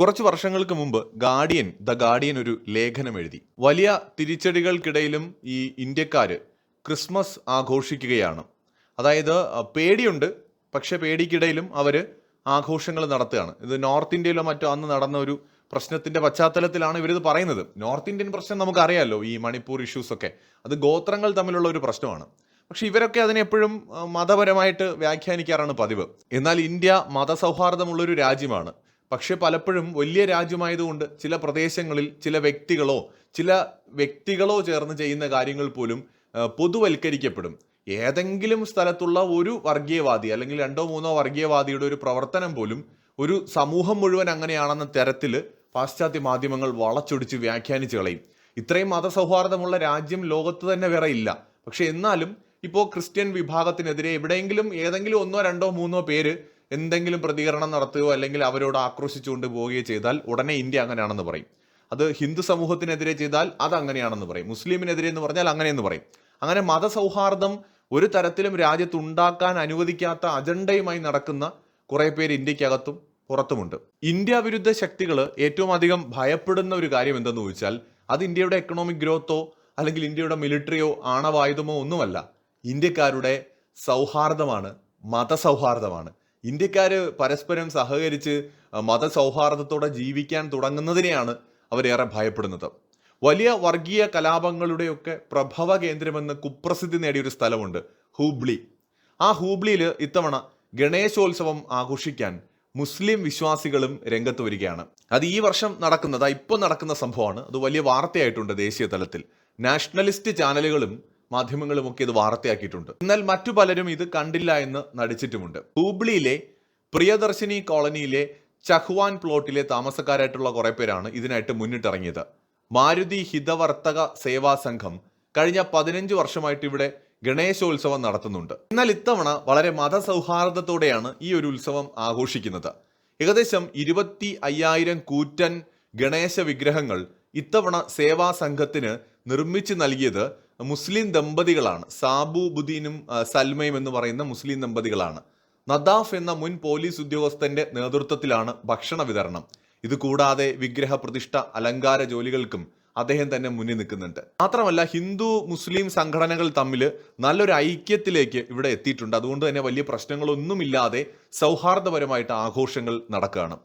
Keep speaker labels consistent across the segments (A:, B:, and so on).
A: കുറച്ച് വർഷങ്ങൾക്ക് മുമ്പ് ഗാർഡിയൻ ദ ഗാർഡിയൻ ഒരു ലേഖനം എഴുതി. വലിയ തിരിച്ചടികൾക്കിടയിലും ഈ ഇന്ത്യക്കാർ ക്രിസ്മസ് ആഘോഷിക്കുകയാണ്. അതായത് പേടിയുണ്ട് പക്ഷെ പേടിക്കിടയിലും അവർ ആഘോഷങ്ങൾ നടത്തുകയാണ്. ഇത് നോർത്ത് ഇന്ത്യയിലോ മറ്റോ അന്ന് നടന്ന ഒരു പ്രശ്നത്തിന്റെ പശ്ചാത്തലത്തിലാണ് ഇവരിത് പറയുന്നത്. നോർത്ത് ഇന്ത്യൻ പ്രശ്നം നമുക്കറിയാമല്ലോ ഈ മണിപ്പൂർ ഇഷ്യൂസ് ഒക്കെ. അത് ഗോത്രങ്ങൾ തമ്മിലുള്ള ഒരു പ്രശ്നമാണ്. പക്ഷെ ഇവരൊക്കെ അതിനെ എപ്പോഴും മതപരമായിട്ട് വ്യാഖ്യാനിക്കാറാണ് പതിവ്. എന്നാൽ ഇന്ത്യ മതസൗഹാർദ്ദമുള്ളൊരു രാജ്യമാണ്. പക്ഷെ പലപ്പോഴും വലിയ രാജ്യമായതുകൊണ്ട് ചില പ്രദേശങ്ങളിൽ ചില വ്യക്തികളോ ചില വ്യക്തികളോ ചേർന്ന് ചെയ്യുന്ന കാര്യങ്ങൾ പോലും പൊതുവൽക്കരിക്കപ്പെടും. ഏതെങ്കിലും സ്ഥലത്തുള്ള ഒരു വർഗീയവാദി അല്ലെങ്കിൽ രണ്ടോ മൂന്നോ വർഗീയവാദിയുടെ ഒരു പ്രവർത്തനം പോലും ഒരു സമൂഹം മുഴുവൻ അങ്ങനെയാണെന്ന തരത്തിൽ പാശ്ചാത്യ മാധ്യമങ്ങൾ വളച്ചൊടിച്ച് വ്യാഖ്യാനിച്ച് കളയും. ഇത്രയും മതസൗഹാർദ്ദമുള്ള രാജ്യം ലോകത്ത് തന്നെ വേറെ ഇല്ല. പക്ഷെ എന്നാലും ഇപ്പോൾ ക്രിസ്ത്യൻ വിഭാഗത്തിനെതിരെ എവിടെയെങ്കിലും ഏതെങ്കിലും ഒന്നോ രണ്ടോ മൂന്നോ പേര് എന്തെങ്കിലും പ്രതികരണം നടത്തുകയോ അല്ലെങ്കിൽ അവരോട് ആക്രോശിച്ചുകൊണ്ട് പോവുകയോ ചെയ്താൽ ഉടനെ ഇന്ത്യ അങ്ങനെയാണെന്ന് പറയും. അത് ഹിന്ദു സമൂഹത്തിനെതിരെ ചെയ്താൽ അത് അങ്ങനെയാണെന്ന് പറയും. മുസ്ലിമിനെതിരെ എന്ന് പറഞ്ഞാൽ അങ്ങനെയെന്ന് പറയും. അങ്ങനെ മതസൗഹാർദ്ദം ഒരു തരത്തിലും രാജ്യത്ത് ഉണ്ടാക്കാൻ അനുവദിക്കാത്ത അജണ്ടയുമായി നടക്കുന്ന കുറെ പേര് ഇന്ത്യക്കകത്തും പുറത്തുമുണ്ട്. ഇന്ത്യ വിരുദ്ധ ശക്തികൾ ഏറ്റവും അധികം ഭയപ്പെടുന്ന ഒരു കാര്യം എന്തെന്ന് ചോദിച്ചാൽ അത് ഇന്ത്യയുടെ എക്കണോമിക് ഗ്രോത്തോ അല്ലെങ്കിൽ ഇന്ത്യയുടെ മിലിറ്ററിയോ ആണവായുധമോ ഒന്നുമല്ല. ഇന്ത്യക്കാരുടെ സൗഹാർദ്ദമാണ് മതസൗഹാർദ്ദമാണ്. ഇന്ത്യക്കാര് പരസ്പരം സഹകരിച്ച് മത സൗഹാർദ്ദത്തോടെ ജീവിക്കാൻ തുടങ്ങുന്നതിനെയാണ് അവരേറെ ഭയപ്പെടുന്നത്. വലിയ വർഗീയ കലാപങ്ങളുടെയൊക്കെ പ്രഭവ കേന്ദ്രമെന്ന് കുപ്രസിദ്ധി നേടിയ ഒരു സ്ഥലമുണ്ട് ഹൂബ്ലി. ആ ഹൂബ്ലിയിൽ ഇത്തവണ ഗണേശോത്സവം ആഘോഷിക്കാൻ മുസ്ലിം വിശ്വാസികളും രംഗത്ത് വരികയാണ്. അത് ഈ വർഷം നടക്കുന്നത് ഇപ്പോൾ നടക്കുന്ന സംഭവമാണ്. അത് വലിയ വാർത്തയായിട്ടുണ്ട് ദേശീയ തലത്തിൽ. നാഷണലിസ്റ്റ് ചാനലുകളും മാധ്യമങ്ങളും ഒക്കെ ഇത് വാർത്തയാക്കിയിട്ടുണ്ട്. എന്നാൽ മറ്റു പലരും ഇത് കണ്ടില്ല എന്ന് നടിച്ചിട്ടുമുണ്ട്. ഹൂബ്ലിയിലെ പ്രിയദർശിനി കോളനിയിലെ ചഹ്വാൻ പ്ലോട്ടിലെ താമസക്കാരായിട്ടുള്ള കുറെ പേരാണ് ഇതിനായിട്ട് മുന്നിട്ടിറങ്ങിയത്. മാരുതി ഹിതവർത്തക സേവാ സംഘം കഴിഞ്ഞ പതിനഞ്ച് വർഷമായിട്ട് ഇവിടെ ഗണേശോത്സവം നടത്തുന്നുണ്ട്. എന്നാൽ ഇത്തവണ വളരെ മതസൗഹാർദ്ദത്തോടെയാണ് ഈ ഒരു ഉത്സവം ആഘോഷിക്കുന്നത്. ഏകദേശം ഇരുപത്തി അയ്യായിരം കൂറ്റൻ ഗണേശ വിഗ്രഹങ്ങൾ ഇത്തവണ സേവാ സംഘത്തിന് നിർമ്മിച്ചു നൽകിയത് മുസ്ലിം ദമ്പതികളാണ്. സാബു ബുദ്ദീനും സൽമയും എന്ന് പറയുന്ന മുസ്ലിം ദമ്പതികളാണ്. നദാഫ് എന്ന മുൻ പോലീസ് ഉദ്യോഗസ്ഥന്റെ നേതൃത്വത്തിലാണ് ഭക്ഷണ വിതരണം. ഇത് കൂടാതെ വിഗ്രഹ പ്രതിഷ്ഠ അലങ്കാര ജോലികൾക്കും അദ്ദേഹം തന്നെ മുന്നിൽ നിൽക്കുന്നുണ്ട്. മാത്രമല്ല ഹിന്ദു മുസ്ലിം സംഘടനകൾ തമ്മിൽ നല്ലൊരു ഐക്യത്തിലേക്ക് ഇവിടെ എത്തിയിട്ടുണ്ട്. അതുകൊണ്ട് തന്നെ വലിയ പ്രശ്നങ്ങളൊന്നുമില്ലാതെ സൗഹാർദ്ദപരമായിട്ട് ആഘോഷങ്ങൾ നടക്കുകയാണ്.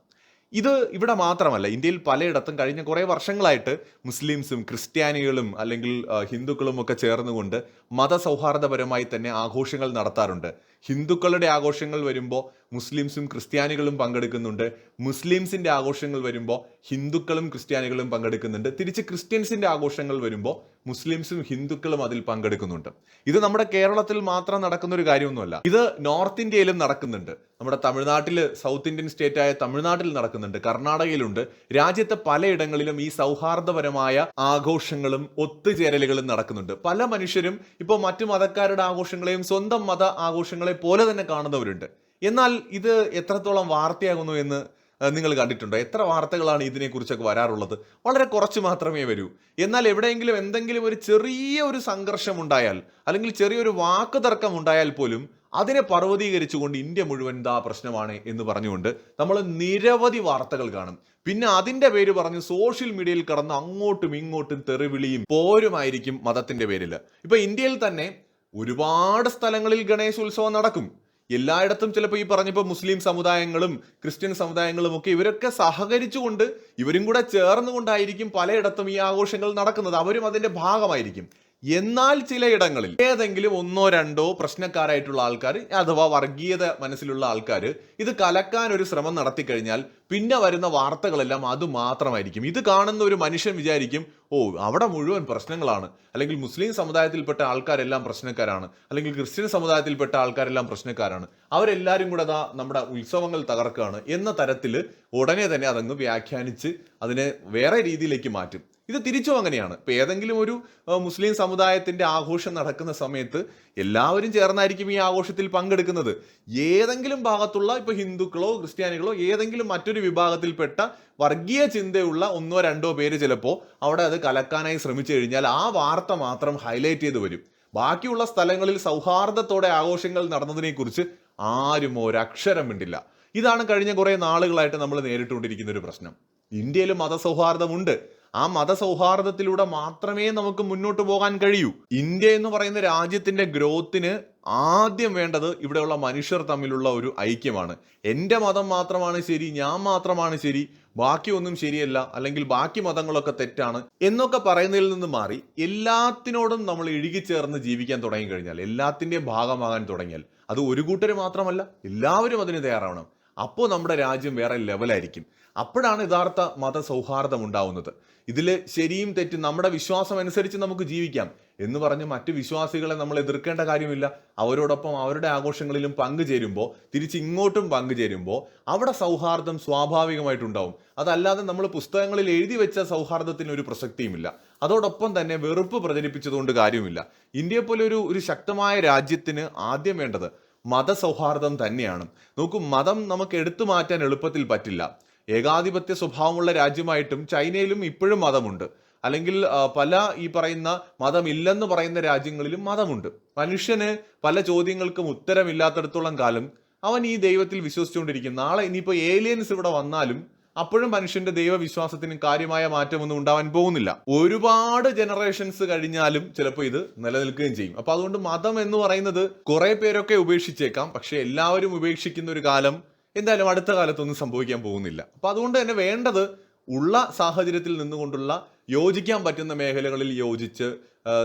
A: ഇത് ഇവിടെ മാത്രമല്ല ഇന്ത്യയിൽ പലയിടത്തും കഴിഞ്ഞ കുറേ വർഷങ്ങളായിട്ട് മുസ്ലിംസും ക്രിസ്ത്യാനികളും അല്ലെങ്കിൽ ഹിന്ദുക്കളും ഒക്കെ ചേർന്നുകൊണ്ട് മതസൗഹാർദ്ദപരമായി തന്നെ ആഘോഷങ്ങൾ നടത്താറുണ്ട്. ഹിന്ദുക്കളുടെ ആഘോഷങ്ങൾ വരുമ്പോൾ മുസ്ലിംസും ക്രിസ്ത്യാനികളും പങ്കെടുക്കുന്നുണ്ട്. മുസ്ലിംസിന്റെ ആഘോഷങ്ങൾ വരുമ്പോൾ ഹിന്ദുക്കളും ക്രിസ്ത്യാനികളും പങ്കെടുക്കുന്നുണ്ട്. തിരിച്ച് ക്രിസ്ത്യൻസിന്റെ ആഘോഷങ്ങൾ വരുമ്പോൾ മുസ്ലിംസും ഹിന്ദുക്കളും അതിൽ പങ്കെടുക്കുന്നുണ്ട്. ഇത് നമ്മുടെ കേരളത്തിൽ മാത്രം നടക്കുന്ന ഒരു കാര്യമൊന്നുമല്ല. ഇത് നോർത്ത് ഇന്ത്യയിലും നടക്കുന്നുണ്ട്. നമ്മുടെ തമിഴ്നാട്ടിൽ സൗത്ത് ഇന്ത്യൻ സ്റ്റേറ്റ് ആയ തമിഴ്നാട്ടിൽ നടക്കുന്നുണ്ട്. കർണാടകയിലുണ്ട്. രാജ്യത്തെ പലയിടങ്ങളിലും ഈ സൗഹാർദ്ദപരമായ ആഘോഷങ്ങളും ഒത്തുചേരലുകളും നടക്കുന്നുണ്ട്. പല മനുഷ്യരും ഇപ്പോൾ മറ്റു മതക്കാരുടെ ആഘോഷങ്ങളെയും സ്വന്തം മത ആഘോഷങ്ങളെ പോലെ തന്നെ കാണുന്നവരുണ്ട്. എന്നാൽ ഇത് എത്രത്തോളം വാർത്തയാകുന്നു എന്ന് നിങ്ങൾ കണ്ടിട്ടുണ്ടോ? എത്ര വാർത്തകളാണ് ഇതിനെക്കുറിച്ചൊക്കെ വരാറുള്ളത്? വളരെ കുറച്ച് മാത്രമേ വരൂ. എന്നാൽ എവിടെയെങ്കിലും എന്തെങ്കിലും ഒരു ചെറിയ ഒരു സംഘർഷം ഉണ്ടായാൽ അല്ലെങ്കിൽ ചെറിയൊരു വാക്ക് തർക്കം ഉണ്ടായാൽ പോലും അതിനെ പർവതീകരിച്ചുകൊണ്ട് ഇന്ത്യ മുഴുവൻ ഇതാ പ്രശ്നമാണ് എന്ന് പറഞ്ഞുകൊണ്ട് നമ്മൾ നിരവധി വാർത്തകൾ കാണും. പിന്നെ അതിന്റെ പേര് പറഞ്ഞ് സോഷ്യൽ മീഡിയയിൽ കടന്ന് അങ്ങോട്ടും ഇങ്ങോട്ടും തെറിവിളിയും പോരുമായിരിക്കും മതത്തിന്റെ പേരിൽ. ഇപ്പൊ ഇന്ത്യയിൽ തന്നെ ഒരുപാട് സ്ഥലങ്ങളിൽ ഗണേശോത്സവം നടക്കും. എല്ലായിടത്തും ചിലപ്പോൾ ഈ പറഞ്ഞപ്പോൾ മുസ്ലിം സമുദായങ്ങളും ക്രിസ്ത്യൻ സമുദായങ്ങളും ഒക്കെ ഇവരൊക്കെ സഹകരിച്ചുകൊണ്ട് ഇവരും കൂടെ ചേർന്നുകൊണ്ടായിരിക്കും പലയിടത്തും ഈ ആഘോഷങ്ങൾ നടക്കുന്നത്. അവരും അതിന്റെ ഭാഗമായിരിക്കും. എന്നാൽ ചിലയിടങ്ങളിൽ ഏതെങ്കിലും ഒന്നോ രണ്ടോ പ്രശ്നക്കാരായിട്ടുള്ള ആൾക്കാർ അഥവാ വർഗീയത മനസ്സിലുള്ള ആൾക്കാർ ഇത് കലക്കാൻ ഒരു ശ്രമം നടത്തി കഴിഞ്ഞാൽ പിന്നെ വരുന്ന വാർത്തകളെല്ലാം അത് മാത്രമായിരിക്കും. ഇത് കാണുന്ന ഒരു മനുഷ്യൻ വിചാരിക്കും ഓ അവിടെ മുഴുവൻ പ്രശ്നങ്ങളാണ്. അല്ലെങ്കിൽ മുസ്ലിം സമുദായത്തിൽപ്പെട്ട ആൾക്കാരെല്ലാം പ്രശ്നക്കാരാണ്. അല്ലെങ്കിൽ ക്രിസ്ത്യൻ സമുദായത്തിൽപ്പെട്ട ആൾക്കാരെല്ലാം പ്രശ്നക്കാരാണ്. അവരെല്ലാവരും കൂടെ അതാ നമ്മുടെ ഉത്സവങ്ങൾ തകർക്കുകയാണ് എന്ന തരത്തിൽ ഉടനെ തന്നെ അതങ്ങ് വ്യാഖ്യാനിച്ച് അതിനെ വേറെ രീതിയിലേക്ക് മാറ്റും. ഇത് തിരിച്ചും അങ്ങനെയാണ്. ഇപ്പൊ ഏതെങ്കിലും ഒരു മുസ്ലിം സമുദായത്തിന്റെ ആഘോഷം നടക്കുന്ന സമയത്ത് എല്ലാവരും ചേർന്നായിരിക്കും ഈ ആഘോഷത്തിൽ പങ്കെടുക്കുന്നത്. ഏതെങ്കിലും ഭാഗത്തുള്ള ഇപ്പൊ ഹിന്ദുക്കളോ ക്രിസ്ത്യാനികളോ ഏതെങ്കിലും മറ്റൊരു വിഭാഗത്തിൽപ്പെട്ട വർഗീയ ചിന്തയുള്ള ഒന്നോ രണ്ടോ പേര് ചിലപ്പോൾ അവിടെ അത് കലക്കാനായി ശ്രമിച്ചു കഴിഞ്ഞാൽ ആ വാർത്ത മാത്രം ഹൈലൈറ്റ് ചെയ്ത് വരും. ബാക്കിയുള്ള സ്ഥലങ്ങളിൽ സൗഹാർദ്ദത്തോടെ ആഘോഷങ്ങൾ നടന്നതിനെക്കുറിച്ച് ആരും ഒരക്ഷരം മിണ്ടില്ല. ഇതാണ് കഴിഞ്ഞ കുറേ നാളുകളായിട്ട് നമ്മൾ നേരിട്ടുകൊണ്ടിരിക്കുന്ന ഒരു പ്രശ്നം. ഇന്ത്യയിൽ മതസൗഹാർദ്ദമുണ്ട്. ആ മതസൗഹാർദ്ദത്തിലൂടെ മാത്രമേ നമുക്ക് മുന്നോട്ട് പോകാൻ കഴിയൂ. ഇന്ത്യ എന്ന് പറയുന്ന രാജ്യത്തിന്റെ ഗ്രോത്തിന് ആദ്യം വേണ്ടത് ഇവിടെയുള്ള മനുഷ്യർ തമ്മിലുള്ള ഒരു ഐക്യമാണ്. എന്റെ മതം മാത്രമാണ് ശരി ഞാൻ മാത്രമാണ് ശരി ബാക്കി ഒന്നും ശരിയല്ല അല്ലെങ്കിൽ ബാക്കി മതങ്ങളൊക്കെ തെറ്റാണ് എന്നൊക്കെ പറയുന്നതിൽ നിന്ന് മാറി എല്ലാത്തിനോടും നമ്മൾ ഇഴുകിച്ചേർന്ന് ജീവിക്കാൻ തുടങ്ങി കഴിഞ്ഞാൽ എല്ലാത്തിന്റെയും ഭാഗമാകാൻ തുടങ്ങിയാൽ അത് ഒരു കൂട്ടർ മാത്രമല്ല എല്ലാവരും അതിന് തയ്യാറാവണം. അപ്പോൾ നമ്മുടെ രാജ്യം വേറെ ലെവലായിരിക്കും അപ്പോഴാണ് യഥാർത്ഥ മത സൗഹാർദ്ദം ഉണ്ടാവുന്നത്. ഇതിൽ ശരിയും തെറ്റും നമ്മുടെ വിശ്വാസം അനുസരിച്ച് നമുക്ക് ജീവിക്കാം എന്ന് പറഞ്ഞ് മറ്റു വിശ്വാസികളെ നമ്മൾ എതിർക്കേണ്ട കാര്യമില്ല. അവരോടൊപ്പം അവരുടെ ആഘോഷങ്ങളിലും പങ്കുചേരുമ്പോൾ തിരിച്ച് ഇങ്ങോട്ടും പങ്കുചേരുമ്പോൾ അവിടെ സൗഹാർദ്ദം സ്വാഭാവികമായിട്ടുണ്ടാവും. അതല്ലാതെ നമ്മൾ പുസ്തകങ്ങളിൽ എഴുതി വെച്ച സൗഹാർദ്ദത്തിന് ഒരു പ്രസക്തിയുമില്ല. അതോടൊപ്പം തന്നെ വെറുപ്പ് പ്രചരിപ്പിച്ചതുകൊണ്ട് കാര്യമില്ല. ഇന്ത്യയെ ഒരു ഒരു ശക്തമായ രാജ്യത്തിന് ആദ്യം വേണ്ടത് മതസൗഹാർദ്ദം തന്നെയാണ്. നോക്കൂ മതം നമുക്ക് എടുത്തു മാറ്റാൻ എളുപ്പത്തിൽ പറ്റില്ല. ഏകാധിപത്യ സ്വഭാവമുള്ള രാജ്യമായിട്ടും ചൈനയിലും ഇപ്പോഴും മതമുണ്ട്. അല്ലെങ്കിൽ പല ഈ പറയുന്ന മതമില്ലെന്ന് പറയുന്ന രാജ്യങ്ങളിലും മതമുണ്ട്. മനുഷ്യന് പല ചോദ്യങ്ങൾക്കും ഉത്തരമില്ലാത്തടത്തോളം കാലം അവൻ ഈ ദൈവത്തിൽ വിശ്വസിച്ചുകൊണ്ടിരിക്കും. നാളെ ഇനിയിപ്പോൾ ഏലിയൻസ് ഇവിടെ വന്നാലും അപ്പോഴും മനുഷ്യന്റെ ദൈവവിശ്വാസത്തിന് കാര്യമായ മാറ്റമൊന്നും ഉണ്ടാവാൻ പോകുന്നില്ല. ഒരുപാട് ജനറേഷൻസ് കഴിഞ്ഞാലും ചിലപ്പോൾ ഇത് നിലനിൽക്കുകയും ചെയ്യും. അപ്പൊ അതുകൊണ്ട് മതം എന്ന് പറയുന്നത് കുറെ പേരൊക്കെ ഉപേക്ഷിച്ചേക്കാം. പക്ഷെ എല്ലാവരും ഉപേക്ഷിക്കുന്ന ഒരു കാലം എന്തായാലും അടുത്ത കാലത്തൊന്നും സംഭവിക്കാൻ പോകുന്നില്ല. അപ്പൊ അതുകൊണ്ട് തന്നെ വേണ്ടത് ഉള്ള സാഹചര്യത്തിൽ നിന്നുകൊണ്ടുള്ള യോജിക്കാൻ പറ്റുന്ന മേഖലകളിൽ യോജിച്ച്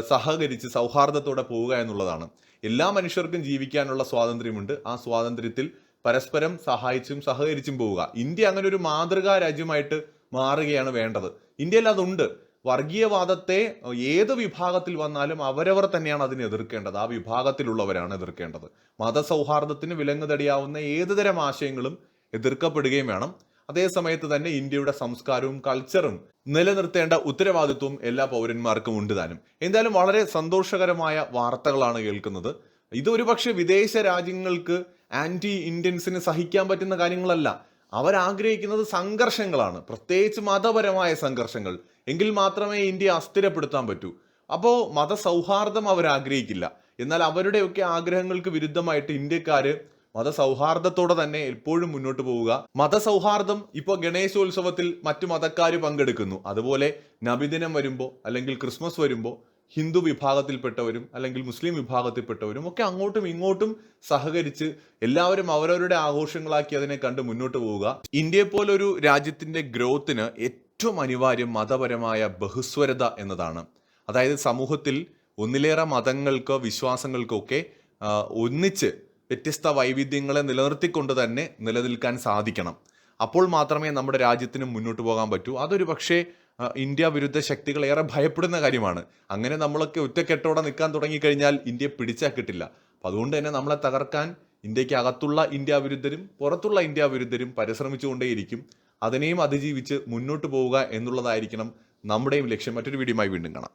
A: സഹകരിച്ച് സൗഹാർദ്ദത്തോടെ പോവുക എന്നുള്ളതാണ്. എല്ലാ മനുഷ്യർക്കും ജീവിക്കാനുള്ള സ്വാതന്ത്ര്യമുണ്ട്. ആ സ്വാതന്ത്ര്യത്തിൽ പരസ്പരം സഹായിച്ചും സഹകരിച്ചും പോവുക. ഇന്ത്യ അങ്ങനെ ഒരു മാതൃകാ രാജ്യമായിട്ട് മാറുകയാണ് വേണ്ടത്. ഇന്ത്യയിൽ അതുണ്ട്. വർഗീയവാദത്തെ ഏത് വിഭാഗത്തിൽ വന്നാലും അവരവർ തന്നെയാണ് അതിനെ എതിർക്കേണ്ടത്. ആ വിഭാഗത്തിലുള്ളവരാണ് എതിർക്കേണ്ടത്. മതസൗഹാർദ്ദത്തിന് വിലങ്ങുതടിയാവുന്ന ഏതുതരം ആശയങ്ങളും എതിർക്കപ്പെടുകയും വേണം. അതേസമയത്ത് തന്നെ ഇന്ത്യയുടെ സംസ്കാരവും കൾച്ചറും നിലനിർത്തേണ്ട ഉത്തരവാദിത്വം എല്ലാ പൗരന്മാർക്കും ഉണ്ട് താനും. എന്തായാലും വളരെ സന്തോഷകരമായ വാർത്തകളാണ് കേൾക്കുന്നത്. ഇത് ഒരുപക്ഷെ വിദേശ രാജ്യങ്ങൾക്ക് ആന്റി ഇന്ത്യൻസിന് സഹിക്കാൻ പറ്റുന്ന കാര്യങ്ങളല്ല. അവരാഗ്രഹിക്കുന്നത് സംഘർഷങ്ങളാണ്. പ്രത്യേകിച്ച് മതപരമായ സംഘർഷങ്ങൾ. എങ്കിൽ മാത്രമേ ഇന്ത്യ അസ്ഥിരപ്പെടുത്താൻ പറ്റൂ. അപ്പോൾ മതസൗഹാർദ്ദം അവർ ആഗ്രഹിക്കില്ല എന്നാൽ അവരുടെയൊക്കെ ആഗ്രഹങ്ങൾക്ക് വിരുദ്ധമായിട്ട് ഇന്ത്യക്കാര് മതസൗഹാർദ്ദത്തോടെ തന്നെ എപ്പോഴും മുന്നോട്ട് പോവുക. മതസൗഹാർദ്ദം ഇപ്പോൾ ഗണേശോത്സവത്തിൽ മറ്റു മതക്കാർ പങ്കെടുക്കുന്നു. അതുപോലെ നബിദിനം വരുമ്പോൾ അല്ലെങ്കിൽ ക്രിസ്മസ് വരുമ്പോൾ ഹിന്ദു വിഭാഗത്തിൽപ്പെട്ടവരും അല്ലെങ്കിൽ മുസ്ലിം വിഭാഗത്തിൽപ്പെട്ടവരും ഒക്കെ അങ്ങോട്ടും ഇങ്ങോട്ടും സഹകരിച്ച് എല്ലാവരും അവരവരുടെ ആഘോഷങ്ങളാക്കി അതിനെ കണ്ട് മുന്നോട്ട് പോവുക. ഇന്ത്യയെ പോലൊരു രാജ്യത്തിന്റെ ഗ്രോത്തിന് ഏറ്റവും അനിവാര്യം മതപരമായ ബഹുസ്വരത എന്നതാണ്. അതായത് സമൂഹത്തിൽ ഒന്നിലേറെ മതങ്ങൾക്കോ വിശ്വാസങ്ങൾക്കോ ഒക്കെ ഒന്നിച്ച് വ്യത്യസ്ത വൈവിധ്യങ്ങളെ നിലനിർത്തിക്കൊണ്ട് തന്നെ നിലനിൽക്കാൻ സാധിക്കണം. അപ്പോൾ മാത്രമേ നമ്മുടെ രാജ്യത്തിന് മുന്നോട്ട് പോകാൻ പറ്റൂ. അതൊരു പക്ഷേ ഇന്ത്യ വിരുദ്ധ ശക്തികൾ ഏറെ ഭയപ്പെടുന്ന കാര്യമാണ്. അങ്ങനെ നമ്മളൊക്കെ ഒറ്റക്കെട്ടോടെ നിൽക്കാൻ തുടങ്ങിക്കഴിഞ്ഞാൽ ഇന്ത്യ പിടിച്ചാൽ കിട്ടില്ല. അപ്പം അതുകൊണ്ട് തന്നെ നമ്മളെ തകർക്കാൻ ഇന്ത്യയ്ക്ക് അകത്തുള്ള ഇന്ത്യ വിരുദ്ധരും പുറത്തുള്ള ഇന്ത്യ വിരുദ്ധരും പരിശ്രമിച്ചുകൊണ്ടേയിരിക്കും. അതിനെയും അതിജീവിച്ച് മുന്നോട്ട് പോവുക എന്നുള്ളതായിരിക്കണം നമ്മുടെയും ലക്ഷ്യം. മറ്റൊരു വീഡിയോയുമായി വീണ്ടും കാണാം.